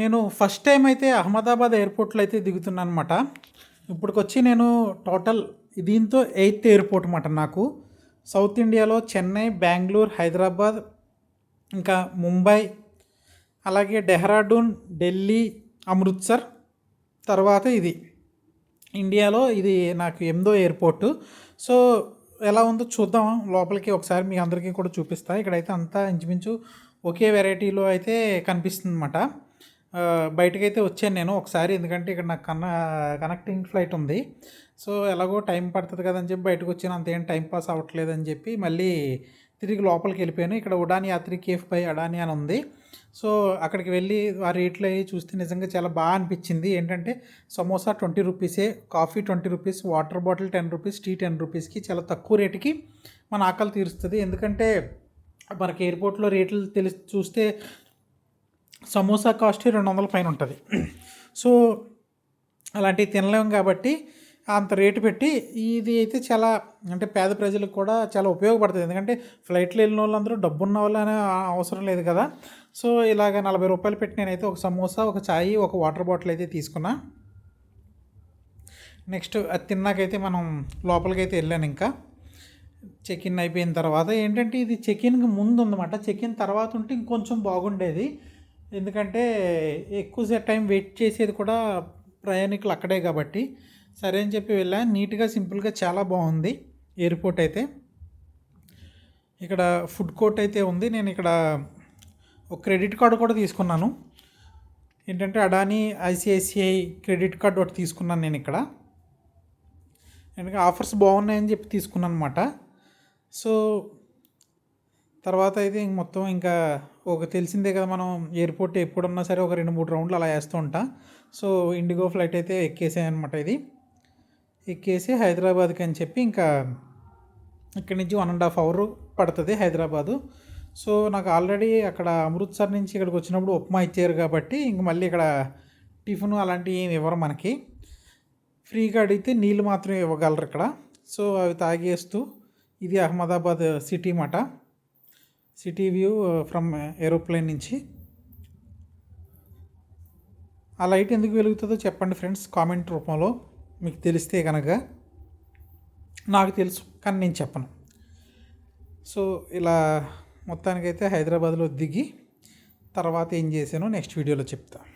నేను first time అయితే అహ్మదాబాద్ ఎయిర్పోర్ట్లో అయితే దిగుతున్నాను అనమాట ఇప్పటికొచ్చి నేను టోటల్ దీంతో ఎయిత్ ఎయిర్పోర్ట్ అనమాట నాకు. సౌత్ ఇండియాలో చెన్నై బెంగళూరు హైదరాబాద్ ఇంకా ముంబై అలాగే డెహ్రాడూన్ ఢిల్లీ అమృత్సర్ తర్వాత ఇది. ఇండియాలో ఇది నాకు ఎనిమిదో ఎయిర్పోర్టు సో ఎలా ఉందో చూద్దాం. లోపలికి ఒకసారి మీ అందరికీ కూడా చూపిస్తా. ఇక్కడైతే అంతా ఇంచుమించు ఒకే వెరైటీలో అయితే కనిపిస్తుంది అనమాట బయటకైతే వచ్చాను నేను ఒకసారి ఎందుకంటే ఇక్కడ నాకు కన్న కనెక్టింగ్ ఫ్లైట్ ఉంది. సో ఎలాగో టైం పడుతుంది కదని చెప్పి బయటకు వచ్చాను. అంతేం టైం పాస్ అవ్వట్లేదని చెప్పి మళ్ళీ తిరిగి లోపలికి వెళ్ళిపోయాను. ఇక్కడ ఉడాని యాత్రి కేఫ్ బై అడాని అని ఉంది. సో అక్కడికి వెళ్ళి ఆ రేట్లు అవి చూస్తే నిజంగా చాలా బాగా అనిపించింది. ఏంటంటే సమోసా ట్వంటీ రూపీసే coffee twenty rupees water bottle ten rupees tea ten రూపీస్కి చాలా తక్కువ రేటుకి మన ఆకలి తీరుస్తుంది. ఎందుకంటే మనకి ఎయిర్పోర్ట్లో రేట్లు తెలిసి చూస్తే సమోసా కాస్ట్ రెండు వందల పైన ఉంటుంది. సో అలాంటివి తినలేము కాబట్టి అంత రేటు పెట్టి ఇది అయితే చాలా అంటే పేద ప్రజలకు కూడా చాలా ఉపయోగపడుతుంది. ఎందుకంటే ఫ్లైట్లో వెళ్ళిన వాళ్ళందరూ డబ్బున్న వాళ్ళనే వాళ్ళు అవసరం లేదు కదా. సో ఇలాగ నలభై రూపాయలు పెట్టి నేనైతే ఒక సమోసా ఒక ఛాయ్ ఒక వాటర్ బాటిల్ అయితే తీసుకున్నా. నెక్స్ట్ అది తిన్నాకైతే మనం లోపలికి అయితే వెళ్ళాను ఇంకా. చెక్ ఇన్ అయిపోయిన తర్వాత ఏంటంటే ఇది చెక్ ఇన్కి ముందు ఉందన్నమాట. చెక్ ఇన్ తర్వాత ఉంటే ఇంకొంచెం బాగుండేది. ఎందుకంటే ఎక్కువ టైం వెయిట్ చేసేది కూడా ప్రయాణికులు అక్కడే కాబట్టి. సరే అని చెప్పి వెళ్ళా. నీట్గా సింపుల్గా చాలా బాగుంది. ఎయిర్పోర్ట్ అయితే. ఇక్కడ ఫుడ్ కోర్ట్ అయితే ఉంది. నేను ఇక్కడ ఒక క్రెడిట్ కార్డు కూడా తీసుకున్నాను. ఏంటంటే అడానీ ఐసిఐసిఐ క్రెడిట్ కార్డు ఒకటి తీసుకున్నాను నేను ఇక్కడ. ఎందుకంటే ఆఫర్స్ బాగున్నాయని చెప్పి తీసుకున్నాను అనమాట సో తర్వాత అయితే ఇంక మొత్తం ఇంకా ఒక తెలిసిందే కదా మనం ఎయిర్పోర్ట్ ఎప్పుడున్నా సరే ఒక రెండు మూడు రౌండ్లు అలా వేస్తూ ఉంటా. సో ఇండిగో ఫ్లైట్ అయితే ఎక్కేసాయనమాట ఇది. ఎక్కేసి హైదరాబాద్కి అని చెప్పి ఇంకా ఇక్కడి నుంచి వన్ అండ్ హాఫ్ అవర్ పడుతుంది హైదరాబాదు. సో నాకు ఆల్రెడీ అక్కడ అమృత్సర్ నుంచి ఇక్కడికి వచ్చినప్పుడు ఉప్మా ఇచ్చారు కాబట్టి ఇంక మళ్ళీ ఇక్కడ టిఫిన్ అలాంటివి ఏమి ఇవ్వరు మనకి. ఫ్రీగా అడిగితే నీళ్ళు మాత్రమే ఇవ్వగలరు ఇక్కడ. సో అవి తాగేస్తూ ఇది అహ్మదాబాద్ సిటీ మాట. సిటీ వ్యూ ఫ్రమ్ ఏరోప్లేన్ నుంచి. ఆ లైట్ ఎందుకు వెలుగుతుందో చెప్పండి ఫ్రెండ్స్ కామెంట్ రూపంలో మీకు తెలిస్తే కనుక నాకు తెలుసు కానీ నేను చెప్పను. సో ఇలా మొత్తానికైతే హైదరాబాద్లో దిగి తర్వాత ఏం చేశానో నెక్స్ట్ వీడియోలో చెప్తాను